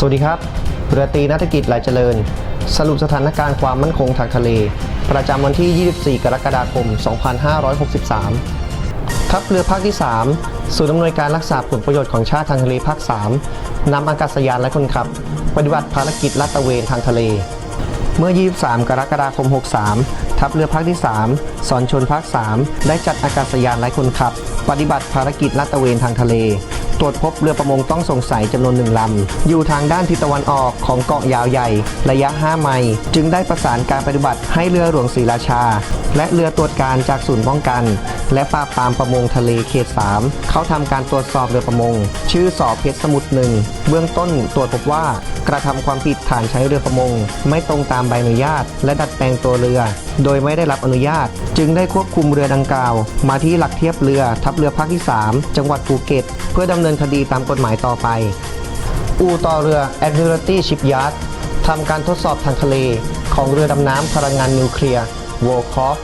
สวัสดีครับ เรือตีนัฐกิจหลายเจริญ สรุปสถานการณ์ความมั่นคงทางทะเล ประจำวันที่ 24 กรกฎาคม 2563 ทัพเรือภาคที่ 3 ศูนย์อำนวยการรักษาผลประโยชน์ของชาติทางทะเลภาค 3นำอากาศยานและคนขับ ปฏิบัติภารกิจลาดตระเวนทางทะเล เมื่อ 23 กรกฎาคม 63 ทัพเรือภาคที่ 3 สอนชนภาค 3 ได้จัดอากาศยานไร้คนขับ ปฏิบัติภารกิจลาดตระเวนทางทะเล ตรวจพบเรือประมงต้องสงสัยจำนวนหนึ่งลำ อยู่ทางด้านทิศตะวันออกของเกาะยาวใหญ่ ระยะ 5 ไมล์จึงได้ประสานการปฏิบัติให้เรือหลวงศรีราชา และเรือตรวจการจากศูนย์ป้องกัน และปราบปรามประมงทะเลเขต 3 เขาทำการตรวจสอบเรือประมง ชื่อสอบเพชรสมุทรหนึ่งเบื้องต้นตรวจพบว่ากระทำความผิดฐานใช้เรือประมง ไม่ตรงตามใบอนุญาต และดัดแปลงตัวเรือ โดยไม่ได้รับอนุญาต จึงได้ควบคุมเรือดังกล่าว มาที่หลักเทียบเรือทัพเรือภาคที่ 3 จังหวัดภูเก็ต เพื่อดำเนินินคดีตามกฎหมายต่อไป อู่ต่อเรือ Admiralty Shipyard ทำการทดสอบทางทะเลของเรือดำน้ำพลังงานนิวเคลียร์ w o l c o f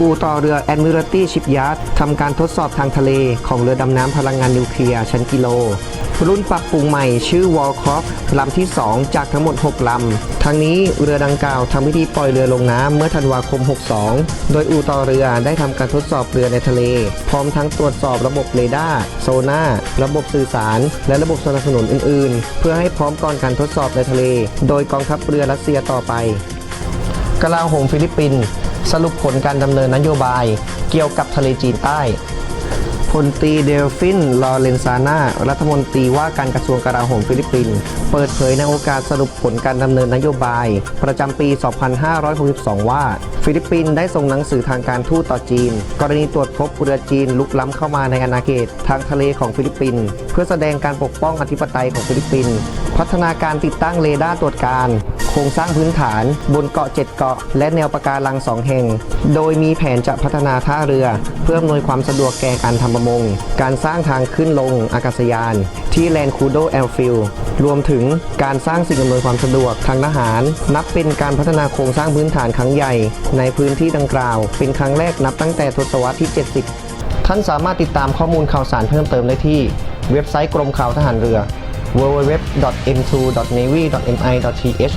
อู่ต่อเรือ Admiralty Shipyard ทำการทดสอบทางทะเลของเรือดำน้ำพลังงานนิวเคลียร์ชั้นกิโล รุ่นปรับปรุงใหม่ชื่อ w a l c o f ลำที่ 2 จากทั้งหมด 6 ลำ ทั้งนี้เรือดังกล่าวทำพิธีปล่อยเรือลงน้ำเมื่อธันวาคม 62 โดยอู่ต่อเรือได้ทำการทดสอบเรือในทะเล พร้อมทั้งตรวจสอบระบบเรดาร์โซน่า ระบบสื่อสาร และระบบสนับสนุนอื่น ๆ เพื่อให้พร้อมก่อนการทดสอบในทะเล โดยกองทัพเรือรัสเซียต่อไปกลาโหมฟิลิปปินส์สรุปผลการดำเนินนโยบาย เกี่ยวกับทะเลจีนใต้ พลตรีเดลฟิน ลอเรนซาน่า รัฐมนตรีว่าการกระทรวงกลาโหมฟิลิปปินส์ เปิดเผยในโอกาสสรุปผลการดำเนินนโยบาย ประจำปี 2562 ว่า ฟิลิปปินส์ได้ส่งหนังสือทางการทูตต่อจีน กรณีตรวจพบเรือจีนลุกล้ำเข้ามาในอาณาเขตทางทะเลของฟิลิปปินส์เพื่อแสดงการปกป้องอธิปไตยของฟิลิปปินส์ พัฒนาการติดตั้งเรดาร์ตรวจการ โครงสร้างพื้นฐานบนเกาะ 7 เกาะ และแนวปะการัง 2 แห่ง โดยมีแผนจะพัฒนาท่าเรือ เพื่ออำนวยความสะดวกแก่การทำประมง การสร้างทางขึ้นลงอากาศยาน ที่แลนคูโดแอลฟิลรวมถึงการสร้างสิ่งอำนวยความสะดวกทางทหาร นับเป็นการพัฒนาโครงสร้างพื้นฐานครั้งใหญ่ ในพื้นที่ดังกล่าว เป็นครั้งแรกนับตั้งแต่ทศวรรษที่ 70 ท่านสามารถติดตามข้อมูลข่าวสารเพิ่มเติมได้ที่ เว็บไซต์กรมข่าวทหารเรือ www.m2.navy.mi.th